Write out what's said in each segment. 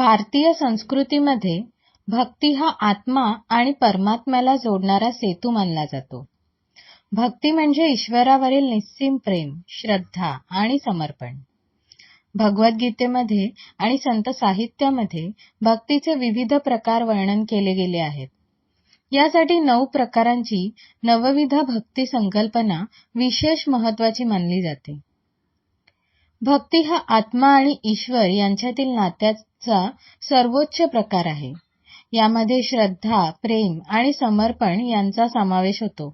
भारतीय संस्कृतीमध्ये भक्ती हा आत्मा आणि परमात्म्याला जोडणारा सेतू मानला जातो. भक्ती म्हणजे ईश्वरावरील निस्सीम प्रेम श्रद्धा आणि समर्पण. भगवद्गीतेमध्ये आणि संत साहित्यामध्ये भक्तीचे विविध प्रकार वर्णन केले गेले आहेत. यासाठी नऊ प्रकारांची नवविध भक्ती संकल्पना विशेष महत्वाची मानली जाते. भक्ती हा आत्मा आणि ईश्वर यांच्यातील नात्याचा सर्वोच्च प्रकार आहे. यामध्ये श्रद्धा प्रेम आणि समर्पण यांचा समावेश होतो.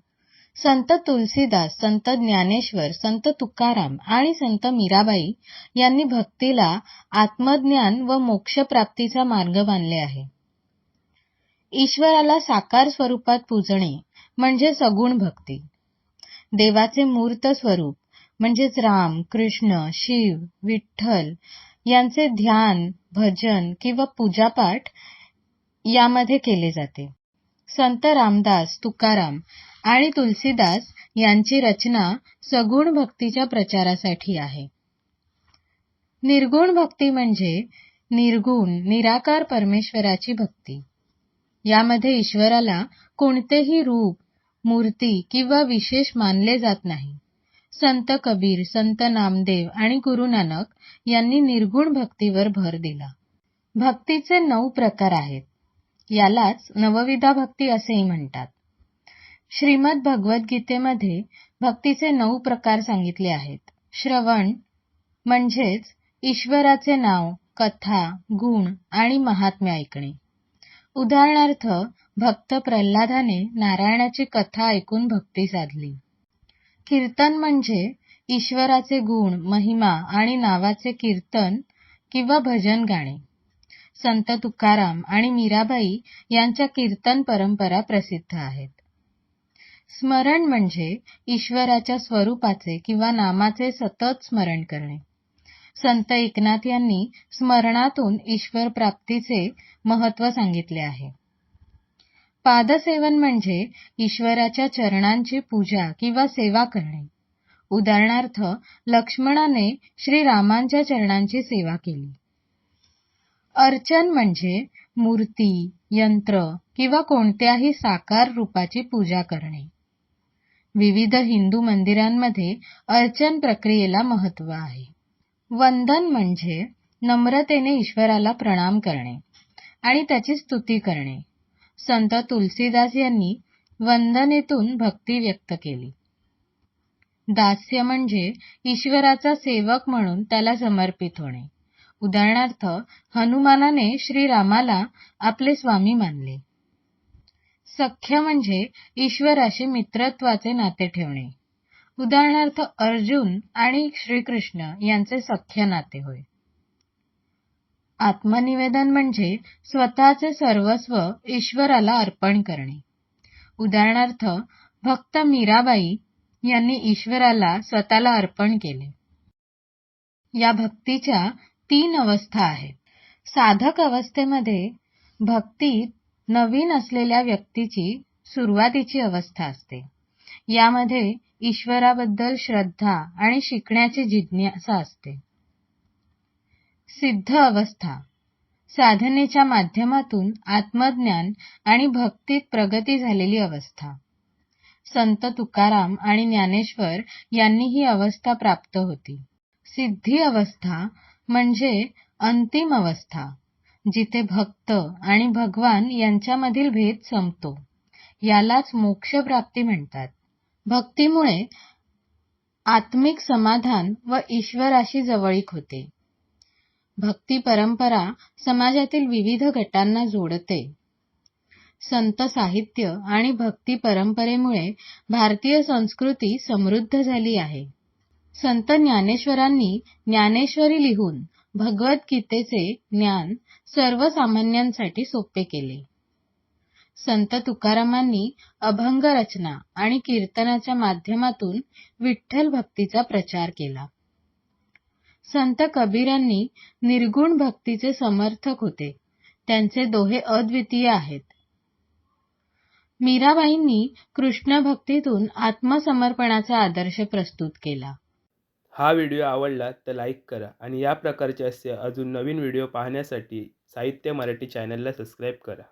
संत तुलसीदास संत ज्ञानेश्वर संत तुकाराम आणि संत मीराबाई यांनी भक्तीला आत्मज्ञान व मोक्षप्राप्तीचा मार्ग मानले आहे. ईश्वराला साकार स्वरूपात पूजणे म्हणजे सगुण भक्ती. देवाचे मूर्त स्वरूप म्हणजेच राम कृष्ण शिव विठ्ठल यांचे ध्यान भजन किंवा पूजापाठ यामध्ये केले जाते. संत रामदास तुकाराम आणि तुलसीदास यांची रचना सगुण भक्तीच्या प्रचारासाठी आहे. निर्गुण भक्ती म्हणजे निर्गुण निराकार परमेश्वराची भक्ती. यामध्ये ईश्वराला कोणतेही रूप मूर्ती किंवा विशेष मानले जात नाही. संत कबीर संत नामदेव आणि गुरु नानक यांनी निर्गुण भक्तीवर भर दिला. भक्तीचे नऊ प्रकार आहेत. यालाच नवविधा भक्ती असेही म्हणतात. श्रीमद भगवद्गीतेमध्ये भक्तीचे नऊ प्रकार सांगितले आहेत. श्रवण म्हणजेच ईश्वराचे नाव कथा गुण आणि महात्म्य ऐकणे. उदाहरणार्थ भक्त प्रल्हादाने नारायणाची कथा ऐकून भक्ती साधली. कीर्तन म्हणजे ईश्वराचे गुण महिमा आणि नावाचे कीर्तन किंवा भजन गाणे. संत तुकाराम आणि मीराबाई यांच्या कीर्तन परंपरा प्रसिद्ध आहेत. स्मरण म्हणजे ईश्वराच्या स्वरूपाचे किंवा नामाचे सतत स्मरण करणे. संत एकनाथ यांनी स्मरणातून ईश्वर प्राप्तीचे महत्त्व सांगितले आहे. पादसेवन म्हणजे ईश्वराच्या चरणांची पूजा किंवा सेवा करणे. उदाहरणार्थ लक्ष्मणाने श्रीरामांच्या चरणांची सेवा केली. अर्चन म्हणजे मूर्ती यंत्र किंवा कोणत्याही साकार रूपाची पूजा करणे. विविध हिंदू मंदिरांमध्ये अर्चन प्रक्रियेला महत्त्व आहे. वंदन म्हणजे नम्रतेने ईश्वराला प्रणाम करणे आणि त्याची स्तुती करणे. संत तुलसीदास यांनी वंदनेतून भक्ती व्यक्त केली. दास्य म्हणजे ईश्वराचा सेवक म्हणून त्याला समर्पित होणे. उदाहरणार्थ हनुमानाने श्रीरामाला आपले स्वामी मानले. सख्य म्हणजे ईश्वराशी मित्रत्वाचे नाते ठेवणे. उदाहरणार्थ अर्जुन आणि श्रीकृष्ण यांचे सख्य नाते होय. आत्मनिवेदन म्हणजे स्वतःचे सर्वस्व ईश्वराला अर्पण करणे. उदाहरणार्थ भक्त मीराबाई यांनी ईश्वराला स्वतःला अर्पण केले. या भक्तीच्या तीन अवस्था आहेत. साधक अवस्थेमध्ये भक्तीत नवीन असलेल्या व्यक्तीची सुरुवातीची अवस्था असते. यामध्ये ईश्वराबद्दल श्रद्धा आणि शिकण्याची जिज्ञासा असते. सिद्ध अवस्था. साधनेच्या माध्यमातून आत्मज्ञान आणि भक्तीत प्रगती झालेली अवस्था. संत तुकाराम आणि ज्ञानेश्वर यांनी ही अवस्था प्राप्त होती. सिद्धी अवस्था म्हणजे अंतिम अवस्था जिथे भक्त आणि भगवान यांच्यामधील भेद संपतो. यालाच मोक्षप्राप्ती म्हणतात. भक्तीमुळे आत्मिक समाधान व ईश्वराशी जवळीक होते. भक्ती परंपरा समाजातील विविध गटांना जोडते. संत साहित्य आणि भक्ती परंपरेमुळे भारतीय संस्कृती समृद्ध झाली आहे. संत ज्ञानेश्वरांनी ज्ञानेश्वरी लिहून भगवद्गीतेचे ज्ञान सर्वसामान्यांसाठी सोपे केले. संत तुकारामांनी अभंग रचना आणि कीर्तनाच्या माध्यमातून विठ्ठल भक्तीचा प्रचार केला. संत कबीरांनी निर्गुण भक्तीचे समर्थक होते. त्यांचे दोहे अद्वितीय आहेत. मीराबाईंनी कृष्ण भक्तीतून आत्मसमर्पणाचा आदर्श प्रस्तुत केला. हा व्हिडिओ आवडला तर लाईक करा आणि या प्रकारचे असे अजून नवीन व्हिडिओ पाहण्यासाठी साहित्य मराठी चॅनलला सबस्क्राईब करा.